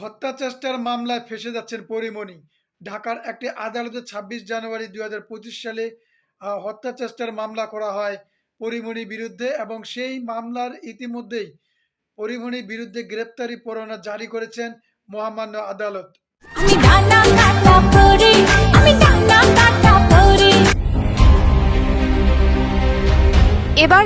হত্যা চেষ্টার মামলায় ফেসে যাচ্ছেন পরিমণি। ঢাকার একটি আদালতে ছাব্বিশ জানুয়ারি দু হাজার পঁচিশ সালে হত্যা চেষ্টার মামলা করা হয় পরিমণির বিরুদ্ধে এবং সেই মামলার ইতিমধ্যেই পরিমণির বিরুদ্ধে গ্রেপ্তারি পরোয়ানা জারি করেছেন মহামান্য আদালত।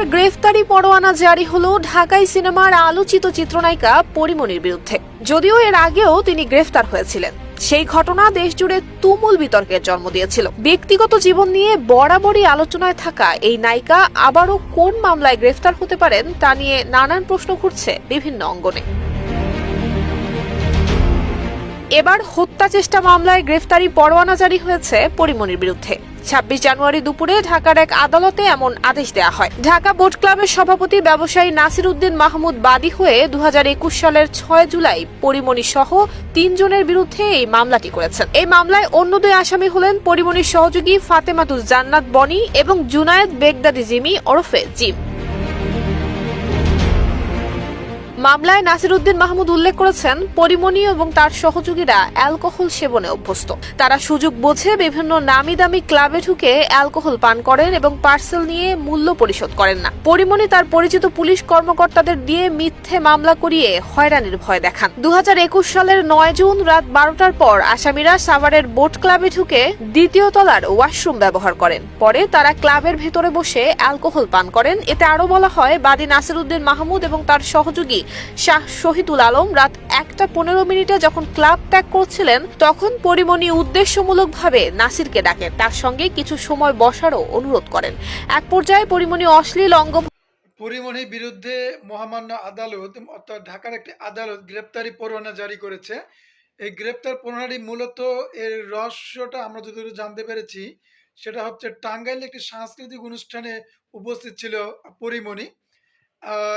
এবার গ্রেফতারি পরোয়ানা জারি হলো ঢাকাই সিনেমার আলোচিত চিত্রনায়িকা পরিমণির বিরুদ্ধে। যদিও এর আগেও তিনি গ্রেফতার হয়েছিলেন। সেই ঘটনা দেশজুড়ে তুমুল বিতর্কের জন্ম দিয়েছিল। ব্যক্তিগত জীবন নিয়ে বরাবরই আলোচনায় থাকা এই নায়িকা আবারও কোন মামলায় গ্রেফতার হতে পারেন তা নিয়ে নানান প্রশ্ন ঘুরছে বিভিন্ন অঙ্গনে। এবার হত্যা চেষ্টা মামলায় গ্রেফতারি পরোয়ানা জারি হয়েছে পরিমণির বিরুদ্ধে। ছাব্বিশ জানুয়ারি দুপুরে ঢাকার এক আদালতে এমন আদেশ দেওয়া হয়। ঢাকা বোট ক্লাবের সভাপতি ব্যবসায়ী নাসির উদ্দিন মাহমুদ বাদী হয়ে দু হাজার একুশ সালের ছয় জুলাই পরিমণি সহ তিনজনের বিরুদ্ধে এই মামলাটি করেছেন। এই মামলায় অন্য দুই আসামি হলেন পরিমণির সহযোগী ফাতেমাতুজ জান্নাত বনি এবং জুনায়েদ বেগদাদি জিমি ওরফে জিম। মামলায় নাসিরউদ্দিন মাহমুদ উল্লেখ করেছেন, পরিমণি এবং তার সহযোগীরা অ্যালকোহল সেবনে অভ্যস্ত। তারা সুযোগ বোঝে বিভিন্ন নামি দামি ক্লাবে ঢুকে অ্যালকোহল পান করেন এবং পার্সেল নিয়ে মূল্য পরিশোধ করেন না। পরিমণি তার পরিচিত পুলিশ কর্মকর্তাদের দিয়ে মিথ্যে মামলা করিয়ে হয়রানির ভয় দেখান। দু সালের নয় জুন রাত বারোটার পর আসামিরা সাভারের বোট ক্লাবে ঢুকে দ্বিতীয় তলার ওয়াশরুম ব্যবহার করেন। পরে তারা ক্লাবের ভেতরে বসে অ্যালকোহল পান করেন। এতে আরও বলা হয়, বাদী নাসিরউদ্দিন মাহমুদ এবং তার সহযোগী শাহ শহীদুল আলম রাত একটা পনেরো মিনিটে যখন ক্লাব ত্যাগ করছিলেন, তখন পরিমণি উদ্দেশ্যমূলকভাবে নাসিরকে ডাকেন। তার সঙ্গে কিছু সময় বসারও অনুরোধ করেন। এক পর্যায়ে পরিমণি অশ্লীল অঙ্গ পরিমণির বিরুদ্ধে মহামান্য আদালত, অর্থাৎ ঢাকার একটি আদালত গ্রেপ্তারি পরোয়ানা জারি করেছে। এই গ্রেপ্তার পরোয়ানাটি মূলত এর রহস্যটা আমরা যতটুকু জানতে পেরেছি, সেটা হচ্ছে টাঙ্গাইলে একটি সাংস্কৃতিক অনুষ্ঠানে উপস্থিত ছিল পরিমণি।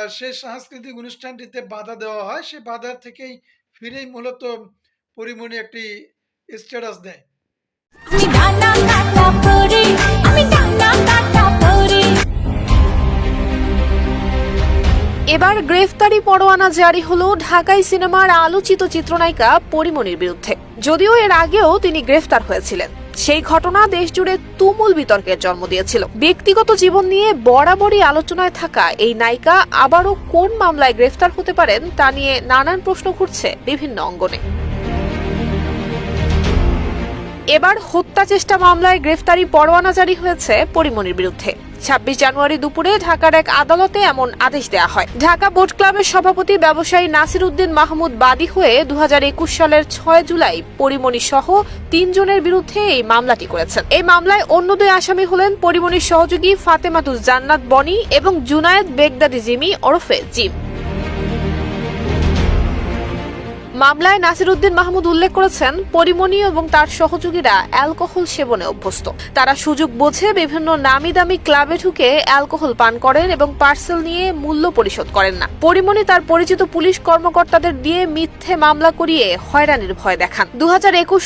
সেই সাংস্কৃতিক অনুষ্ঠানটিতে বাধা দেওয়া হয়। সে বাধা থেকেই ফিরেই মূলত পরিমণি একটি স্ট্যাটাস দেয়। এবার গ্রেফতারি পরোয়ানা জারি হলো ঢাকাই সিনেমার আলোচিত চিত্রনায়িকা পরিমণির বিরুদ্ধে। যদিও এর আগেও তিনি গ্রেফতার হয়েছিলেন। সেই ঘটনা দেশ জুড়ে তুমুল বিতর্কের জন্ম দিয়েছিল। ব্যক্তিগত জীবন নিয়ে বরাবরই আলোচনায় থাকা এই নায়িকা আবারও কোন মামলায় গ্রেফতার হতে পারেন তা নিয়ে নানান প্রশ্ন ঘুরছে বিভিন্ন অঙ্গনে। এবার হত্যা চেষ্টা মামলায় গ্রেফতারি পরোয়ানা জারি হয়েছে পরিমণির বিরুদ্ধে। ছাব্বিশ জানুয়ারি দুপুরে ঢাকার এক আদালতে এমন আদেশ দেয়া হয়। ঢাকা বোট ক্লাবের সভাপতি ব্যবসায়ী নাসির উদ্দিন মাহমুদ বাদী হয়ে দু হাজার একুশ সালের ছয় জুলাই পরিমণি সহ তিনজনের বিরুদ্ধে এই মামলাটি করেছেন। এই মামলায় অন্য দুই আসামি হলেন পরিমণির সহযোগী ফাতেমাতুজ জান্নাত বনি এবং জুনায়েদ বেগদাদি জিমি ওরফে জিম। মামলায় নাসির উদ্দিন মাহমুদ উল্লেখ করেছেন, পরিমণি এবং তার সহযোগীরা অ্যালকোহল সেবনে অভ্যস্ত। তারা সুযোগ বোঝে বিভিন্ন নামি দামি ক্লাবে ঢুকে অ্যালকোহল পান করেন এবং পার্সেল নিয়ে মূল্য পরিশোধ করেন না। পরিমণি তার পরিচিত পুলিশ কর্মকর্তাদের দিয়ে মিথ্যে মামলা করিয়ে হয়রানির ভয় দেখান। দু হাজার একুশ